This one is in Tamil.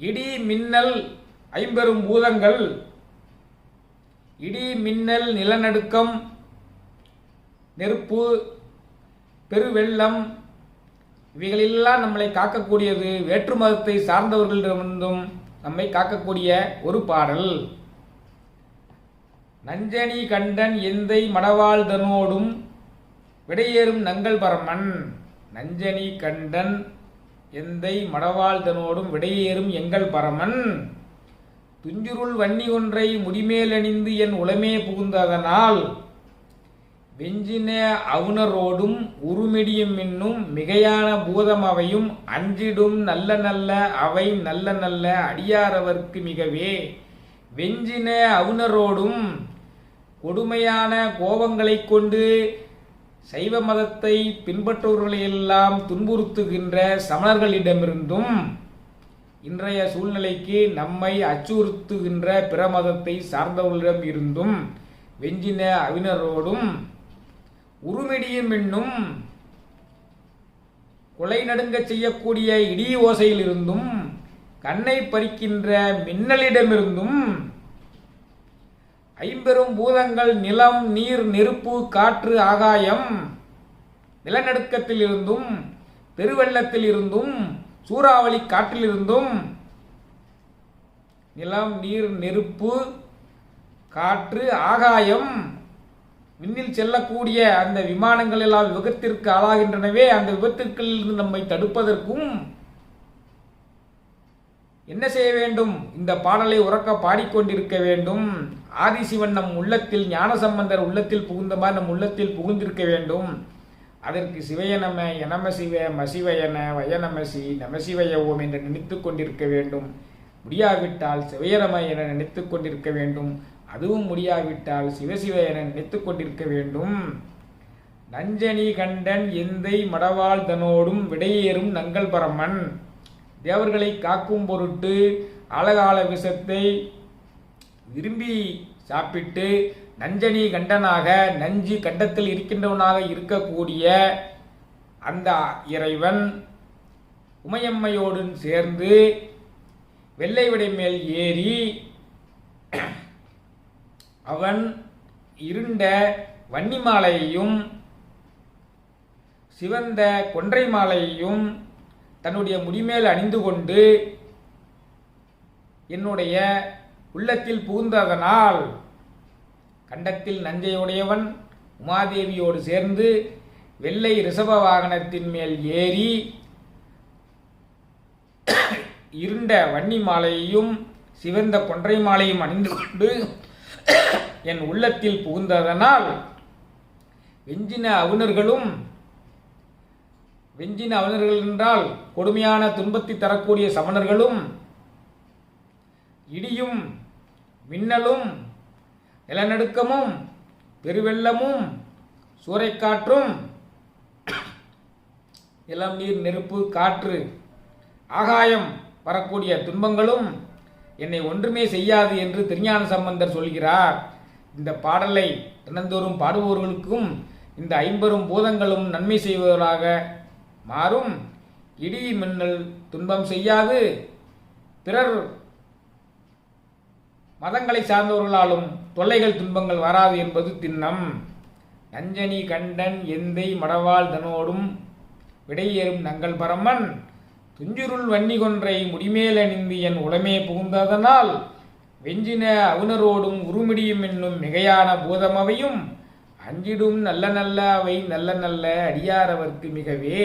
இடி மின்னல் ஐம்பெரும் பூதங்கள் இடி மின்னல் நிலநடுக்கம் நெருப்பு பெருவெள்ளம் இவைகளெல்லாம் நம்மளை காக்கக்கூடியது. வேற்று மதத்தை சார்ந்தவர்களிடமிருந்தும் நம்மை காக்கக்கூடிய ஒரு பாடல். நஞ்சனி கண்டன் எந்தை மடவாழ்தனோடும் விடையேறும் நங்கள் பரமன் நஞ்சனி கண்டன் எந்தை மடவாழ்தனோடும் விடையேறும் எங்கள் பரமன். துஞ்சுருள் வன்னி ஒன்றை முடிமேலணிந்து என் உளமே புகுந்ததனால் வெஞ்சின அவுணரோடும் உருமிடியும் என்னும் மிகையான பூதம் அவையும் அஞ்சிடும் நல்ல நல்ல அவை நல்ல நல்ல அடியாரவர்க்கு மிகவே. வெஞ்சின அவுணரோடும் கொடுமையான கோபங்களைக் கொண்டு சைவ மதத்தை பின்பற்றுபவர்களையெல்லாம் துன்புறுத்துகின்ற சமணர்களிடமிருந்தும் இன்றைய சூழ்நிலைக்கு நம்மை அச்சுறுத்துகின்ற பிற மதத்தை சார்ந்தவர்களிடம் இருந்தும் வெஞ்சின அவினரோடும் உருமெடியும் என்னும் கொலை நடுங்கச் செய்யக்கூடிய இடி ஓசையிலிருந்தும் கண்ணை பறிக்கின்ற மின்னலிடமிருந்தும் ஐம்பெரும் பூதங்கள் நிலம் நீர் நெருப்பு காற்று ஆகாயம் நிலநடுக்கத்திலிருந்தும் பெருவெள்ளத்திலிருந்தும் சூறாவளி காற்றிலிருந்தும் நிலம் நீர் நெருப்பு காற்று ஆகாயம் விண்ணில் செல்லக்கூடிய அந்த விமானங்கள் எல்லாம் விபத்திற்கு ஆளாகின்றனவே. அந்த விபத்துக்களிலிருந்து நம்மை தடுப்பதற்கும் என்ன செய்ய வேண்டும்? இந்த பாடலை உறக்க பாடிக்கொண்டிருக்க வேண்டும். ஆதிசிவன் நம் உள்ளத்தில் ஞானசம்பந்தர் உள்ளத்தில் புகுந்த மாதிரி நம் உள்ளத்தில் புகுந்திருக்க வேண்டும். அதற்கு சிவய நம எனம சிவ மசிவயன வயநமசி நமசிவய ஓம் என்று நினைத்து கொண்டிருக்க வேண்டும். முடியாவிட்டால் சிவயரம என நினைத்து கொண்டிருக்க வேண்டும். அதுவும் முடியாவிட்டால் சிவசிவ என நினைத்து கொண்டிருக்க வேண்டும். நஞ்சனி கண்டன் எந்தை மடவாள்தனோடும் விடையேறும் நங்கள் பரமன் தேவர்களை காக்கும் பொருட்டு அழகால விஷத்தை விரும்பி சாப்பிட்டு நஞ்சனி கண்டனாக நஞ்சு கண்டத்தில் இருக்கின்றவனாக இருக்கக்கூடிய அந்த இறைவன் உமையம்மையோடு சேர்ந்து வெள்ளை விடை மேல் ஏறி அவன் இருண்ட வன்னி மாலையையும் சிவந்த கொன்றை மாலையையும் தன்னுடைய முடிமேல் அணிந்து கொண்டு என்னுடைய உள்ளத்தில் புகுந்ததனால் கண்டத்தில் நஞ்சையுடையவன் உமாதேவியோடு சேர்ந்து வெள்ளை ரிஷப வாகனத்தின் மேல் ஏறி இருண்ட வன்னி மாலையையும் சிவந்த கொன்றை மாலையும் அணிந்து கொண்டு என் உள்ளத்தில் புகுந்ததனால் வெஞ்சின அவுணர்களும் வெஞ்சின அவனர்கள் என்றால் கொடுமையான துன்பத்தை தரக்கூடிய சமணர்களும் இடியும் மின்னலும் நிலநடுக்கமும் பெருவெள்ளமும் சூறைக்காற்றும் இளம் நீர் நெருப்பு காற்று ஆகாயம் வரக்கூடிய துன்பங்களும் என்னை ஒன்றுமே செய்யாது என்று திருஞான சம்பந்தர் சொல்கிறார். இந்த பாடலை தினந்தோறும் பாடுபவர்களுக்கும் இந்த ஐம்பெரும் பூதங்களும் நன்மை செய்வதாக மாறும். இடி மின்னல் துன்பம் செய்யாது. பிறர் மதங்களை சார்ந்தவர்களாலும் தொல்லைகள் துன்பங்கள் வராது என்பது திண்ணம். நஞ்சனி கண்டன் எந்தை மடவாள் தனோடும் விடையேறும் நங்கள் பரமன். துஞ்சுருள் வன்னி கொன்றை முடிமேலணிந்து என் உளமே புகுந்ததனால் வெஞ்சின அவுணரோடும் உருமிடியும் என்னும் மிகையான பூதமவையும் அஞ்சிடும் நல்ல நல்ல அவை நல்ல நல்ல அடியாரவர்க்கு மிகவே.